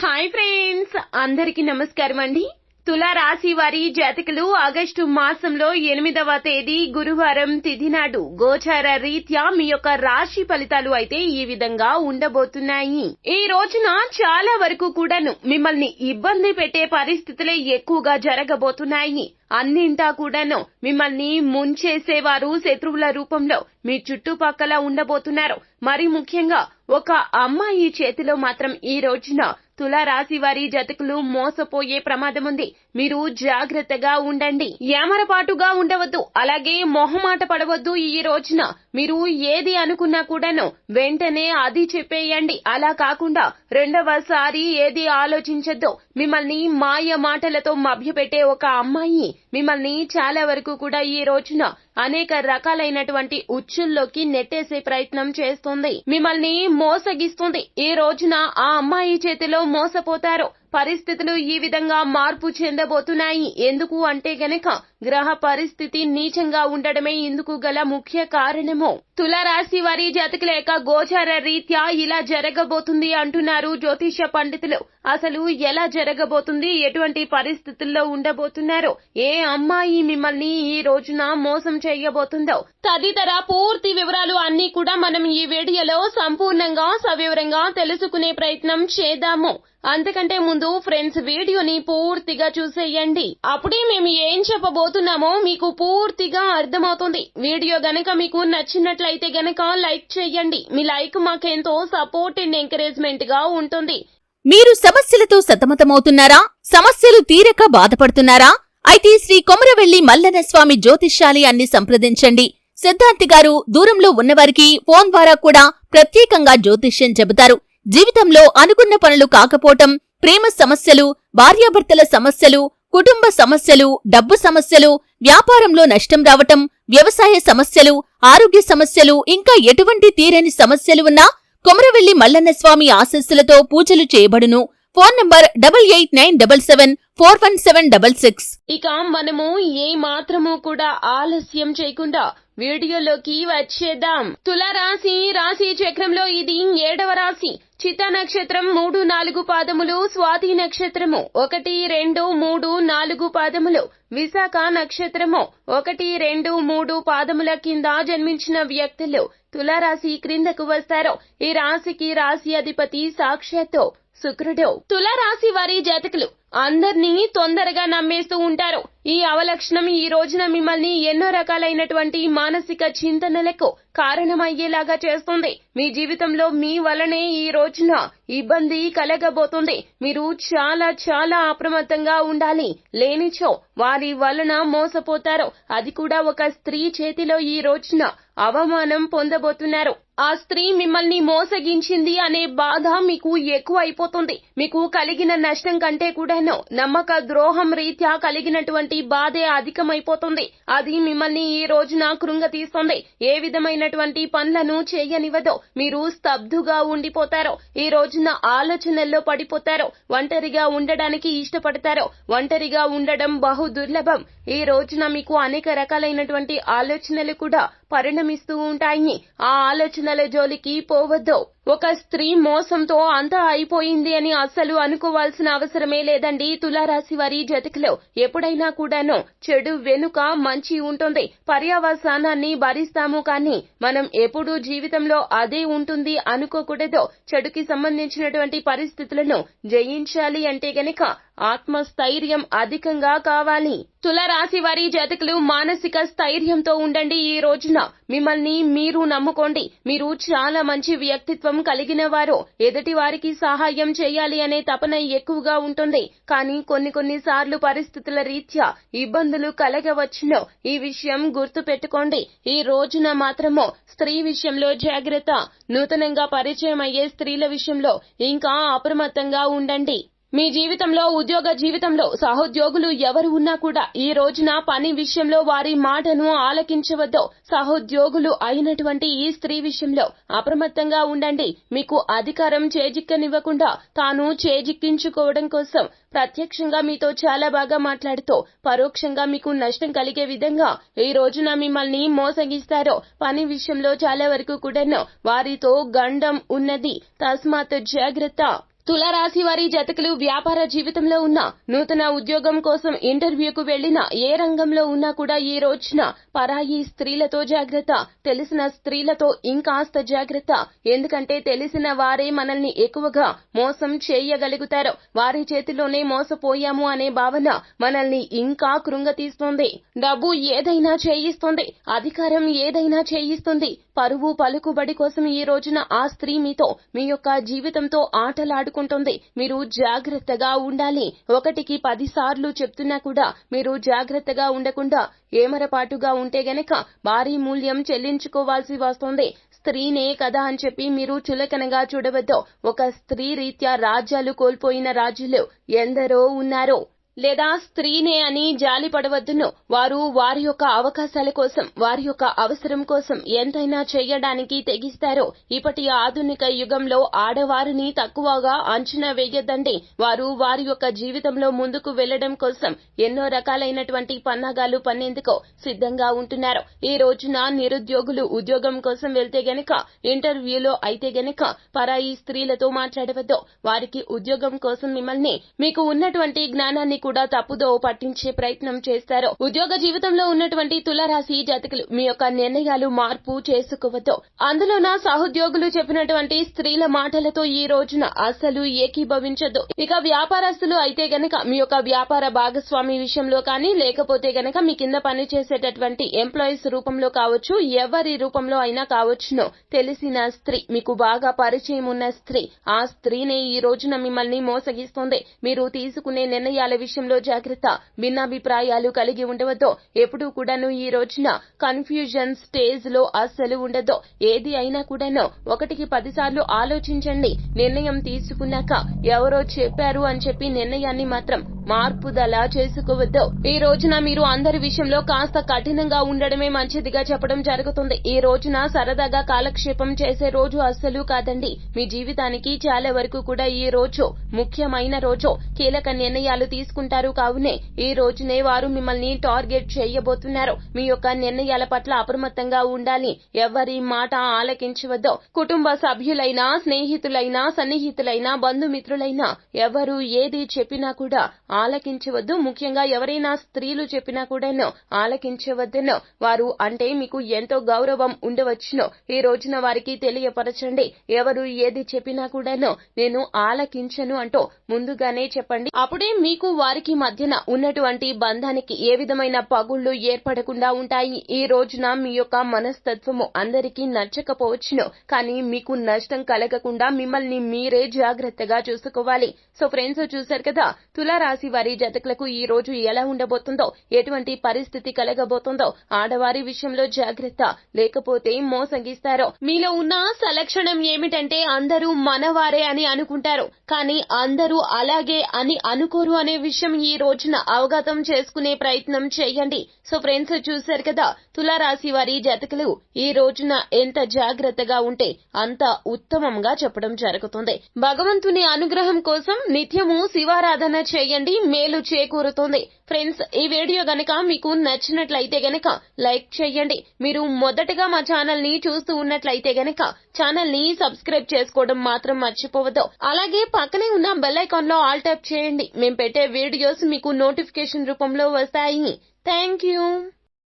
Hi friends అందరికి నమస్కారం అండి. తులా రాశి వారి జాతకులు ఆగస్టు మాసంలో ఎనిమిదవ తేదీ గురువారం తిథి నాడు గోచార రీత్యా మీ యొక్క రాశి ఫలితాలు అయితే ఈ విధంగా ఉండబోతున్నాయి. ఈ రోజున చాలా వరకు కూడాను మిమ్మల్ని ఇబ్బంది పెట్టే పరిస్థితులే ఎక్కువగా జరగబోతున్నాయి. అన్నింటా కూడాను మిమ్మల్ని ముంచేసేవారు శత్రువుల రూపంలో మీ చుట్టుపక్కల ఉండబోతున్నారు. మరి ముఖ్యంగా ఒక అమ్మాయి చేతిలో మాత్రం ఈ రోజున తులారాశి వారి జతకులు మోసపోయే ప్రమాదం ఉంది. మీరు జాగ్రత్తగా ఉండండి. ఏమరపాటుగా ఉండవద్దు. అలాగే మొహమాట పడవద్దు ఈ రోజున. మీరు ఏది అనుకున్నా కూడాను వెంటనే అది చెప్పేయండి. అలా కాకుండా రెండవసారి ఏది ఆలోచించద్దు. మిమ్మల్ని మాయ మాటలతో మభ్యపెట్టే ఒక అమ్మాయి మిమ్మల్ని చాలా వరకు కూడా ఈ రోజున అనేక రకాలైనటువంటి ఉచ్చుల్లోకి నెట్టేసే ప్రయత్నం చేస్తుంది. మిమ్మల్ని మోసగిస్తుంది. ఈ రోజున ఆ అమ్మాయి చేతిలో మోసపోతారు. పరిస్థితులు ఈ విధంగా మార్పు చెందబోతున్నాయి. ఎందుకు అంటే గనక గ్రహ పరిస్థితి నీచంగా ఉండడమే ఇందుకు గల ముఖ్య కారణము. తులరాశి వారి జాతకులేక గోచార రీత్యా ఇలా జరగబోతుంది అంటున్నారు జ్యోతిష పండితులు. అసలు ఎలా జరగబోతుంది? ఎటువంటి పరిస్థితుల్లో ఉండబోతున్నారు? ఏ అమ్మాయి మిమ్మల్ని ఈ రోజున మోసం చేయబోతుందో? తదితర పూర్తి వివరాలు అన్ని కూడా మనం ఈ వీడియోలో సంపూర్ణంగా సవివరంగా తెలుసుకునే ప్రయత్నం చేద్దాము. అంతకంటే ముందు ఫ్రెండ్స్ వీడియోని పూర్తిగా చూసేయండి. అప్పుడే మేము ఏం చెప్పబోతున్నామో మీకు పూర్తిగా అర్థమవుతుంది. వీడియో గనక మీకు నచ్చినట్లయితే గనక లైక్ చేయండి. మీ లైక్ మాకెంతో సపోర్ట్ అండ్ ఎంకరేజ్మెంట్గా ఉంటుంది. మీరు సమస్యలతో సతమతమవుతున్నారా? సమస్యలు తీరక బాధపడుతున్నారా? అయితే శ్రీ కొమరవెల్లి మల్లన స్వామి జ్యోతిష్యాలయాన్ని సంప్రదించండి. సిద్ధాంతి గారు దూరంలో ఉన్నవారికి ఫోన్ ద్వారా కూడా ప్రత్యేకంగా జ్యోతిష్యం చెబుతారు. జీవితంలో అనుకున్న పనులు కాకపోవటం ప్రేమ సమస్యలు భార్యాభర్తల సమస్యలు కుటుంబ సమస్యలు డబ్బు సమస్యలు వ్యాపారంలో నష్టం రావటం వ్యవసాయ సమస్యలు ఆరోగ్య సమస్యలు ఇంకా ఎటువంటి తీరని సమస్యలు ఉన్నా కొమరవెల్లి మల్లన్న స్వామి ఆశస్సులతో పూజలు చేయబడును. Phone number double eight nine double seven four one seven double six. ఇక మనము ఏ మాత్రము కూడా ఆలస్యం చేయకుండా వీడియోలోకి వచ్చేద్దాం. తులారాశి రాశి చక్రంలో ఇది ఏడవ రాశి. చిత్త నక్షత్రం మూడు నాలుగు పాదములు స్వాతి నక్షత్రము ఒకటి రెండు మూడు నాలుగు పాదములు విశాఖ నక్షత్రము ఒకటి రెండు మూడు పాదముల కింద జన్మించిన వ్యక్తులు తులారాశి క్రిందకు వస్తారు. ఈ రాశికి రాశి అధిపతి సాక్షాత్తు శుక్రుడు. తులారాశి వారి జాతకులు అందరినీ తొందరగా నమ్మేస్తూ ఉంటారు. ఈ అవలక్షణం ఈ రోజున మిమ్మల్ని ఎన్నో రకాలైనటువంటి మానసిక చింతనలకు కారణమయ్యేలాగా చేస్తుంది. మీ జీవితంలో మీ వలనే ఈ రోజున ఇబ్బంది కలగబోతుంది. మీరు చాలా చాలా అప్రమత్తంగా ఉండాలి. లేనిచో వారి వలన మోసపోతారు. అది కూడా ఒక స్త్రీ చేతిలో ఈ రోజున అవమానం పొందబోతున్నారు. ఆ స్త్రీ మిమ్మల్ని మోసగించింది అనే బాధ మీకు ఎక్కువ అయిపోతుంది మీకు కలిగిన నష్టం కంటే కూడా కూడాను నమ్మక ద్రోహం రీత్యా కలిగినటువంటి బాధే అధికమైపోతుంది. అది మిమ్మల్ని ఈ రోజున కృంగతీస్తుంది. ఏ విధమైనటువంటి పనులను చేయనివ్వదో. మీరు స్తబ్దుగా ఉండిపోతారు. ఈ రోజున ఆలోచనల్లో పడిపోతారు. ఒంటరిగా ఉండడానికి ఇష్టపడతారు. ఒంటరిగా ఉండడం బహు దుర్లభం. ఈ రోజున మీకు అనేక రకాలైనటువంటి ఆలోచనలు కూడా పరిణమిస్తూ ఉంటాయి. ఆ ఆలోచనల జోలికి పోవద్దు. ఒక స్త్రీ మోసంతో అంతా అయిపోయింది అని అస్సలు అనుకోవాల్సిన అవసరమే లేదండి తులారాశి వారి జతకులో. ఎప్పుడైనా కూడాను చెడు వెనుక మంచి ఉంటుంది. పర్యావసానాన్ని భరిస్తాము కానీ మనం ఎప్పుడూ జీవితంలో అదే ఉంటుంది అనుకోకూడదు. చెడుకి సంబంధించినటువంటి పరిస్థితులను జయించాలి అంటే గనక ఆత్మస్థైర్యం అధికంగా కావాలి. తులరాశి వారి జాతకులు మానసిక స్థైర్యంతో ఉండండి ఈ రోజున. మిమ్మల్ని మీరు నమ్ముకోండి. మీరు చాలా మంచి వ్యక్తిత్వం కలిగిన వారు. ఎదుటి వారికి సహాయం చేయాలి అనే తపన ఎక్కువగా ఉంటుంది. కానీ కొన్ని కొన్ని సార్లు పరిస్థితుల రీత్యా ఇబ్బందులు కలగవచ్చును. ఈ విషయం గుర్తు పెట్టుకోండి ఈ రోజున మాత్రము స్త్రీ విషయంలో జాగ్రత్త. నూతనంగా పరిచయం అయ్యే స్త్రీల విషయంలో ఇంకా అప్రమత్తంగా ఉండండి. మీ జీవితంలో ఉద్యోగ జీవితంలో సహోద్యోగులు ఎవరు ఉన్నా కూడా ఈ రోజున పని విషయంలో వారి మాటను ఆలకించవద్దు. సహోద్యోగులు అయినటువంటి ఈ స్త్రీ విషయంలో అప్రమత్తంగా ఉండండి. మీకు అధికారం చేజిక్కనివ్వకుండా తాను చేజిక్కించుకోవడం కోసం ప్రత్యక్షంగా మీతో చాలా బాగా మాట్లాడుతూ పరోక్షంగా మీకు నష్టం కలిగే విధంగా ఈ రోజున మిమ్మల్ని మోసగిస్తారో పని విషయంలో చాలా వరకు కూడాను వారితో గండం ఉన్నది. తస్మాత్ జాగ్రత్త. తులారాశి వారి జతకులు వ్యాపార జీవితంలో ఉన్న నూతన ఉద్యోగం కోసం ఇంటర్వ్యూకు వెళ్ళిన ఏ రంగంలో ఉన్నా కూడా ఈ రోజున పరాయి స్త్రీలతో జాగ్రత్త తెలిసిన స్త్రీలతో ఇంకాస్త జాగ్రత్త. ఎందుకంటే తెలిసిన వారే మనల్ని ఎక్కువగా మోసం చేయగలుగుతారు. వారి చేతిలోనే మోసపోయాము అనే భావన మనల్ని ఇంకా కృంగతీస్తుంది. డబ్బు ఏదైనా చేయిస్తుంది. అధికారం ఏదైనా చేయిస్తుంది. పరువు పలుకుబడి కోసం ఈ రోజున ఆ స్త్రీ మీతో మీ యొక్క జీవితంతో ఆటలాడుకుంటుంది మీరు జాగ్రత్తగా ఉండాలి. ఒకటికి పది సార్లు చెప్తున్నా కూడా మీరు జాగ్రత్తగా ఉండకుండా ఏమరపాటుగా ఉంటే గనక భారీ మూల్యం చెల్లించుకోవాల్సి వస్తుంది. స్త్రీనే కదా అని చెప్పి మీరు చులకనగా చూడవద్దు. ఒక స్త్రీ రీత్యా రాజ్యాలు కోల్పోయిన రాజులు ఎందరో ఉన్నారు. లేదా స్త్రీనే అని జాలి పడవద్దును. వారు వారి యొక్క అవకాశాల కోసం వారి యొక్క అవసరం కోసం ఎంతైనా చేయడానికి తెగిస్తారో. ఇప్పటి ఆధునిక యుగంలో ఆడవారిని తక్కువగా అంచనా వేయొద్దండి. వారు వారి యొక్క జీవితంలో ముందుకు వెళ్ళడం కోసం ఎన్నో రకాలైనటువంటి పన్నాగాలు పన్నేందుకు సిద్ధంగా ఉంటున్నారు. ఈ రోజున నిరుద్యోగులు ఉద్యోగం కోసం వెళ్తే గనక ఇంటర్వ్యూలో అయితే గనక పరాయి స్త్రీలతో మాట్లాడవద్దు. వారికి ఉద్యోగం కోసం మిమ్మల్ని మీకు ఉన్నటువంటి జ్ఞానాన్ని కూడా తప్పుదో పట్టించే ప్రయత్నం చేస్తారు. ఉద్యోగ జీవితంలో ఉన్నటువంటి తులరాశి జాతకులు మీ యొక్క నిర్ణయాలు మార్పు చేసుకోవద్దు. అందులోన సహోద్యోగులు చెప్పినటువంటి స్త్రీల మాటలతో ఈ రోజున అసలు ఏకీభవించద్దు. ఇక వ్యాపారస్తులు అయితే గనక మీ యొక్క వ్యాపార భాగస్వామి విషయంలో కానీ లేకపోతే గనక మీ కింద పనిచేసేటటువంటి ఎంప్లాయీస్ రూపంలో కావచ్చు ఎవరి రూపంలో అయినా కావచ్చును తెలిసిన స్త్రీ మీకు బాగా పరిచయం ఉన్న స్త్రీ ఆ స్త్రీనే ఈ రోజున మిమ్మల్ని మోసగిస్తుంది. మీరు తీసుకునే నిర్ణయాల విషయం విషయంలో జాగ్రత్త. భిన్నాభిప్రాయాలు కలిగి ఉండవద్దో ఎప్పుడూ కూడాను ఈ రోజున కన్ఫ్యూజన్ స్టేజ్లో అస్సలు ఉండదో ఏది అయినా కూడాను ఒకటికి పదిసార్లు ఆలోచించండి. నిర్ణయం తీసుకున్నాక ఎవరో చెప్పారు అని చెప్పి నిర్ణయాన్ని మాత్రం మార్పుదల చేసుకోవద్దు. ఈ రోజున మీరు అందరి విషయంలో కాస్త కఠినంగా ఉండడమే మంచిదిగా చెప్పడం జరుగుతుంది. ఈ రోజున సరదాగా కాలక్షేపం చేసే రోజు అస్సలు కాదండి. మీ జీవితానికి చాలా వరకు కూడా ఈ రోజు ముఖ్యమైన రోజు. కీలక నిర్ణయాలు ఉంటారు. కావునే ఈ రోజునే వారు మిమ్మల్ని టార్గెట్ చేయబోతున్నారు. మీ యొక్క నిర్ణయాల పట్ల అప్రమత్తంగా ఉండాలి. ఎవరి మాట ఆలకించవద్దు. కుటుంబ సభ్యులైనా స్నేహితులైనా సన్నిహితులైనా బంధుమిత్రులైనా ఎవరు ఏది చెప్పినా కూడా ఆలకించవద్దు. ముఖ్యంగా ఎవరైనా స్త్రీలు చెప్పినా కూడాను ఆలకించవద్దును. వారు అంటే మీకు ఎంతో గౌరవం ఉండవచ్చునో. ఈ రోజున వారికి తెలియపరచండి. ఎవరు ఏది చెప్పినా కూడాను నేను ఆలకించను అంటూ ముందుగానే చెప్పండి. అప్పుడే మీకు వారికి మధ్యన ఉన్నటువంటి బంధానికి ఏ విధమైన పగుళ్ళు ఏర్పడకుండా ఉంటాయి? ఈ రోజున మీ యొక్క మనస్తత్వము అందరికీ నచ్చకపోవచ్చును. కానీ మీకు నష్టం కలగకుండా మిమ్మల్ని మీరే జాగ్రత్తగా చూసుకోవాలి. సో ఫ్రెండ్స్ చూశారు కదా? తులారాశి వారి జతకులకు ఈ రోజు ఎలా ఉండబోతుందో ఎటువంటి పరిస్థితి కలగబోతుందో ఆడవారి విషయంలో జాగ్రత్త. లేకపోతే మోసగిస్తారు. మీలో ఉన్న సలక్షణం ఏమిటంటే అందరూ మనవారే అని అనుకుంటారు. కానీ అందరూ అలాగే అని అనుకోరు అనే విషయం విషయం ఈ రోజున అవగతం చేసుకునే ప్రయత్నం చేయండి. సో ఫ్రెండ్స్ చూశారు కదా తులారాశి వారి జతకులు ఈ రోజున ఎంత జాగ్రత్తగా ఉంటే అంత ఉత్తమంగా చెప్పడం జరుగుతుంది. భగవంతుని అనుగ్రహం కోసం నిత్యము శివారాధన చేయండి మేలు చేకూరుతుంది. ఫ్రెండ్స్ ఈ వీడియో గనక మీకు నచ్చినట్లయితే గనక లైక్ చేయండి మీరు మొదటగా మా ఛానల్ని చూస్తూ ఉన్నట్లయితే గనక ఛానల్ని సబ్స్క్రైబ్ చేసుకోవడం మాత్రం మర్చిపోవద్దు. అలాగే పక్కనే ఉన్న బెల్ ఐకాన్లో ఆల్ ట్యాప్ చేయండి. మేము పెట్టే వీడియోస్ మీకు నోటిఫికేషన్ రూపంలో వస్తాయి. Thank you